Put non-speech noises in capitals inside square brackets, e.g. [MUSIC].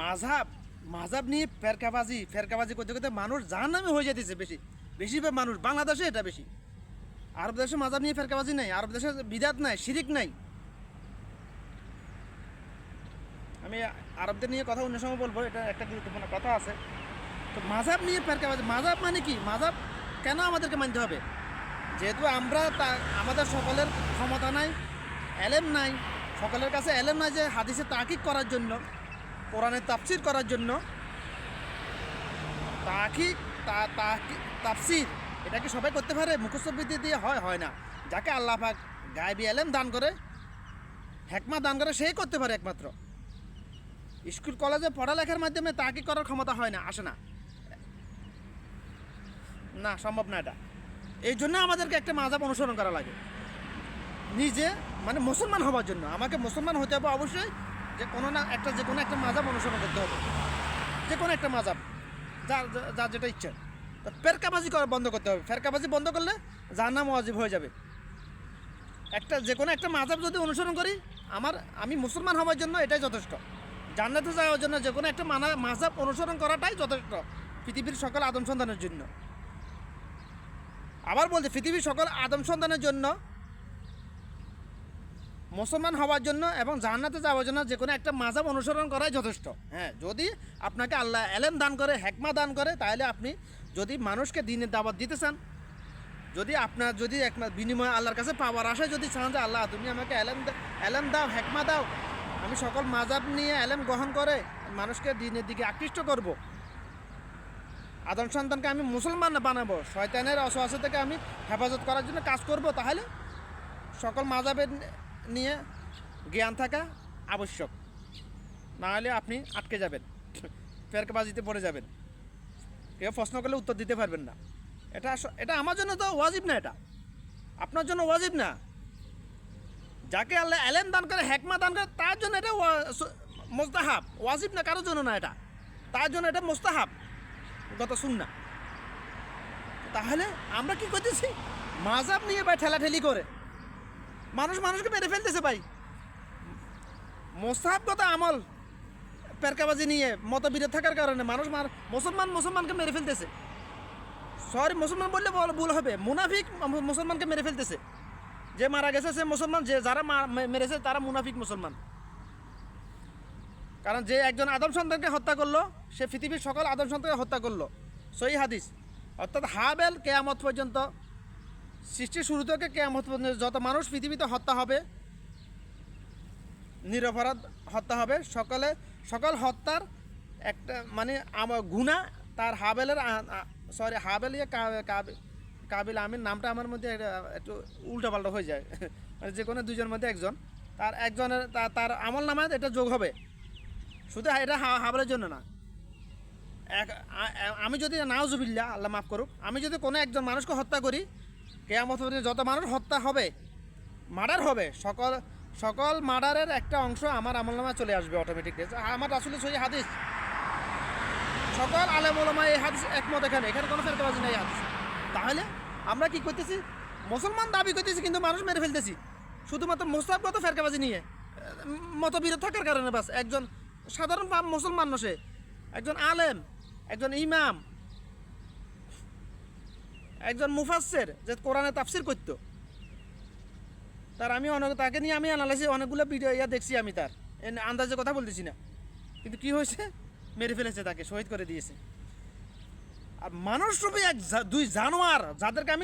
মাঝাব মাঝাব নিয়ে ফেরকাবাজি ফেরকাবাজি করতে করতে মানুষ যার নামে হয়ে যেতেছে বেশি। বেশিরভাগ মানুষ বাংলাদেশে এটা বেশি। আরব দেশে মাঝাব নিয়ে ফেরকাবাজি নাই, আরব দেশে বিদাত নাই, শিরিক নাই। আমি আরবদের নিয়ে কথা অন্য সময় বলব, এটা একটা গুরুত্বপূর্ণ কথা আছে। তো মাঝাব নিয়ে ফেরকাবাজি, মাঝাব মানে কি? মাঝাব কেন আমাদেরকে মানতে হবে? যেহেতু আমরা তা, আমাদের সকলের ক্ষমতা নাই, এলেম নাই, সকলের কাছে এলেম নাই যে হাদিসে তাকিক করার জন্য। কোরআনের তাফসির করার জন্য। তাকি- তাফসির, এটা কি সবাই করতে পারে? মুখস্থবিদ্যা দিয়ে হয় হয় না। যাকে আল্লাহ পাক গায়েবী এলেম দান করে হেকমা দান করে, সেই করতে পারে একমাত্র। স্কুল, কলেজে পড়ালেখার মাধ্যমে তাকি করার ক্ষমতা হয় না? আসে না। না, সম্ভব না এটা। এই জন্য আমাদেরকে একটা মাজাব অনুসরণ করা লাগে। নিজে মানে মুসলমান হওয়ার জন্য। আমাকে মুসলমান হতে হবে অবশ্যই। যে কোনো না একটা যে কোনো একটা মাজাব অনুসরণ করতে হবে। যে কোনো একটা মাজাব যার যার যেটা ইচ্ছে। ফেরকাবাজি করা বন্ধ করতে হবে। ফেরকাবাজি বন্ধ করলে যার নাম অজীব হয়ে যাবে। একটা যে কোনো একটা মাজাব যদি অনুসরণ করি, আমার আমি মুসলমান হওয়ার জন্য এটাই যথেষ্ট। জান্নাতে যাওয়ার জন্য যে কোনো একটা মানা মাজাব অনুসরণ করাটাই যথেষ্ট পৃথিবীর সকল আদম সন্তানের জন্য। আবার বলছে, পৃথিবীর সকল আদম সন্তানের জন্য মুসলমান হওয়ার জন্য এবং জান্নাতে যাওয়ার জন্য যে কোনো একটা মাজাব অনুসরণ করাই যথেষ্ট। হ্যাঁ যদি আপনাকে আল্লাহ এলেম দান করে, হেকমা দান করে, তাহলে আপনি যদি মানুষকে দিনের দাওয়াত দিতে চান, যদি আপনার যদি এক বিনিময় আল্লাহর কাছে পাওয়ার আশায় যদি চান যে আল্লাহ তুমি আমাকে এলেম এলেম দাও, হেকমা দাও, আমি সকল মাজাব নিয়ে এলেম গ্রহণ করে মানুষকে দিনের দিকে আকৃষ্ট করব। আদম সন্তানকে আমি মুসলমান বানাবো, শয়তানের অসহায় থেকে আমি হেফাজত করার জন্য কাজ করব, তাহলে সকল মাজাবের নিয়ে জ্ঞান থাকা আবশ্যক। না হলে আপনি আটকে যাবেন ফেরকাবাজিতে পড়ে যাবেন। কেউ প্রশ্ন করলে উত্তর দিতে পারবেন না। এটা এটা আমার জন্য তো ওয়াজিব না এটা। আপনার জন্য ওয়াজিব না। যাকে আল্লাহ এলেম দান করে হেকমা দান করে, তার জন্য এটা মোস্তাহাব। ওয়াজিব না, কারোর জন্য না এটা। তার জন্য এটা মোস্তাহাব। গত শুন না তাহলে আমরা কি করতেছি? মাজাব নিয়ে বা ঠেলাঠেলি করে মানুষ মানুষকে মেরে ফেলতেছে ভাই। মোস্তাহাবগত আমল। পেরকাবাজি নিয়ে মতবিরোধ থাকার কারণে মানুষ মুসলমান মুসলমানকে মেরে ফেলতেছে। সরি, মুসলমান বললে বল- ভুল হবে। মুনাফিক মুসলমানকে মেরে ফেলতেছে। যে মারা গেছে, সে মুসলমান। যে যারা মেরেছে, তারা মুনাফিক মুসলমান। কারণ যে একজন আদম সন্তানকে হত্যা করল, সে পৃথিবীর সকল আদম সন্তানকে হত্যা করল। সই হাদিস। অর্থাৎ হাবেল কেয়ামত পর্যন্ত সৃষ্টির শুরু থেকে কেয়ামত পর্যন্ত যত মানুষ পৃথিবীতে হত্যা হবে, নিরপরাধ হত্যা হবে, সকলে, সকল হত্যার একটা মানে গুণা তার হাবেলের সরি হাবেল ইয়ে কাবিল আমির নামটা আমার মধ্যে একটু উল্টাপাল্টা হয়ে যায়। [LAUGHS] মানে যে কোনো দুজনের মধ্যে একজন। তার একজনের তার আমল নামায় এটা যোগ হবে। শুধু এটা হাবেলের জন্য না। এক আমি যদি নাও জুবিল্লা আল্লাহ মাফ করুক, আমি যদি কোনো একজন মানুষকে হত্যা করি কেয়ামত যত মানুষ হত্যা হবে, মার্ডার হবে, সকল সকল মার্ডারের একটা অংশ আমার আমল নামায় চলে আসবে অটোমেটিক আমার আসলে সই হাদিস। সকল আলেম এই হাদিস একমত এখানে। এখানে কোনো ফেরকাবাজি নেই হাদিস। তাহলে আমরা কি করতেছি? মুসলমান দাবি করতেছি, কিন্তু মানুষ মেরে ফেলতেছি। শুধুমাত্র মোস্তাবগত ফেরকাবাজি নিয়ে। মতবিরোধ থাকার কারণে বাস। একজন সাধারণ মুসলমান নসে। একজন আলেম, একজন ইমাম একজন মুফাসের যে কোরআনে তাফসির করত। তার আমি অনেক, তাকে নিয়ে আমি অ্যানালাইসিস অনেকগুলো ভিডিও ইয়া দেখছি আমি তার। আন্দাজে কথা বলতেছি না। কিন্তু কি হয়েছে? মেরে ফেলেছে তাকে, শহীদ করে দিয়েছে। আর মানুষ রূপে এক দুই জানোয়ার, যাদেরকে আমি